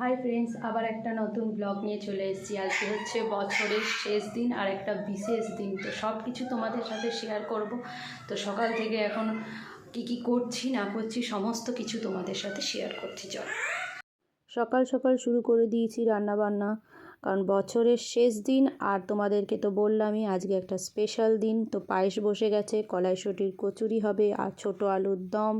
Hi friends আবার একটা নতুন ব্লগ নিয়ে চলে এসেছি। আজকে হচ্ছে বছরের শেষ দিন আর একটা বিশেষ দিন। তো সব কিছু তোমাদের সাথে শেয়ার করব। তো সকাল থেকে এখন কি কি করছি, না করছি, সমস্ত কিছু তোমাদের সাথে শেয়ার করছি, চল। সকাল সকাল শুরু করে দিয়েছি রান্না বান্না কারণ বছরের শেষ দিন, আর তোমাদেরকে তো বললামই আজকে একটা স্পেশাল দিন, তো পায়েস বসে গেছে কলাইশুটির কচুরি হবে, আর ছোটো আলুর দম।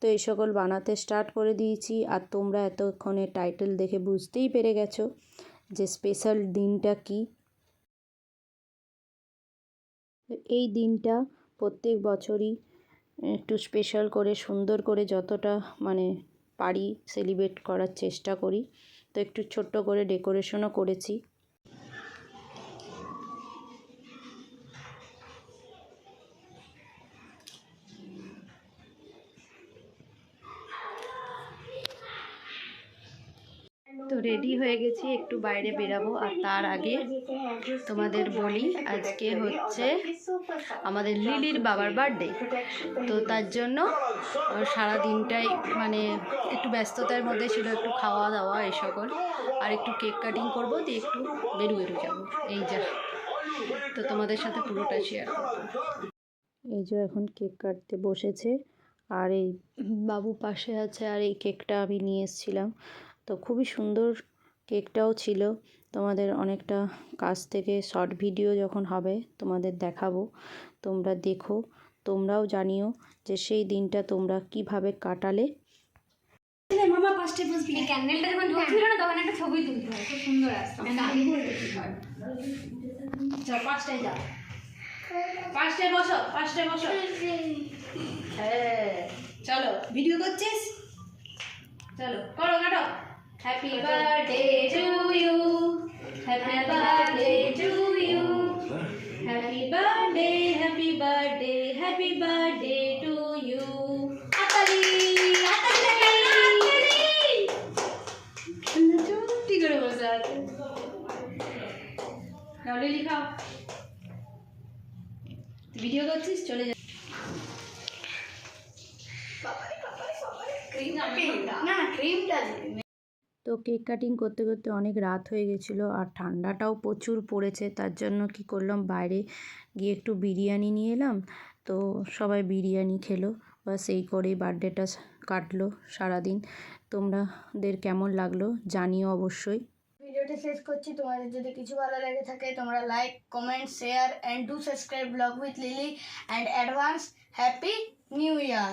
তো এই সকল বানাতে স্টার্ট করে দিয়েছি, আর তোমরা এতক্ষণে টাইটেল দেখে বুঝতেই পেরে গেছো যে স্পেশাল দিনটা কি। এই দিনটা প্রত্যেক বছরই একটু স্পেশাল করে, সুন্দর করে যতটা মানে পারি সেলিব্রেট করার চেষ্টা করি। তো একটু ছোট্ট করে ডেকোরেশনও করেছি। তো রেডি হয়ে গেছি, একটু বাইরে বেরাবো। আর তার আগে তোমাদের বলি, আজকে হচ্ছে আমাদের লিলির বাবার বার্থডে তো তার জন্য সারা দিনটাই মানে একটু ব্যস্ততার মধ্যে ছিল, একটু খাওয়া দাওয়া এই সকল। আর একটু কেক কাটিং করব, দিয়ে একটু বেরু বেরু যাব। এই যা। তো তোমাদের সাথে পুরোটা শেয়ার করব। এই যে এখন কেক কাটতে বসেছে, আর এই বাবু পাশে আছে, আর এই কেকটা আমি নিয়ে এসেছিলাম। তো খুবই সুন্দর কেকটাও ছিল। তোমাদের অনেকটা কাছ থেকে শর্ট ভিডিও যখন হবে তোমাদের দেখাবো তোমরা দেখো তোমরাও জানিও যে সেই দিনটা তোমরা কীভাবে কাটালে। মামা ফার্স্টে বসবি ক্যান্ডেলটা যখন জ্বলছিল না তখন একটা ছবি তুলতে হয়। খুব সুন্দর আসতো। আগে বলতে কি চল পাঁচটায় যাও পাঁচটায় বসো পাঁচটায় বসো। হ্যাঁ। চলো ভিডিও করছিস? চলো করো কাটো। Happy birthday to you happy birthday to you happy birthday happy birthday happy birthday to you আতালি আতালি চুপটি করে বসে আছে নাও লিলি খাও ভিডিও করছিস চলে যা না ক্রিমটা তো কেক কাটিং করতে করতে অনেক রাত হয়ে গেছিল আর ঠান্ডাটাও প্রচুর পড়েছে, তার জন্য কি করলাম, বাইরে গিয়ে একটু বিরিয়ানি নিয়ে এলাম। তো সবাই বিরিয়ানি খেলো বা সেই করেই বার্থডেটা কাটলো সারাদিন। তোমরাদের কেমন লাগল জানিও অবশ্যই। ভিডিওটি শেষ করছি, তোমাদের যদি কিছু ভালো লেগে থাকে তোমরা like comment share and do subscribe blog with Lily and advance happy new year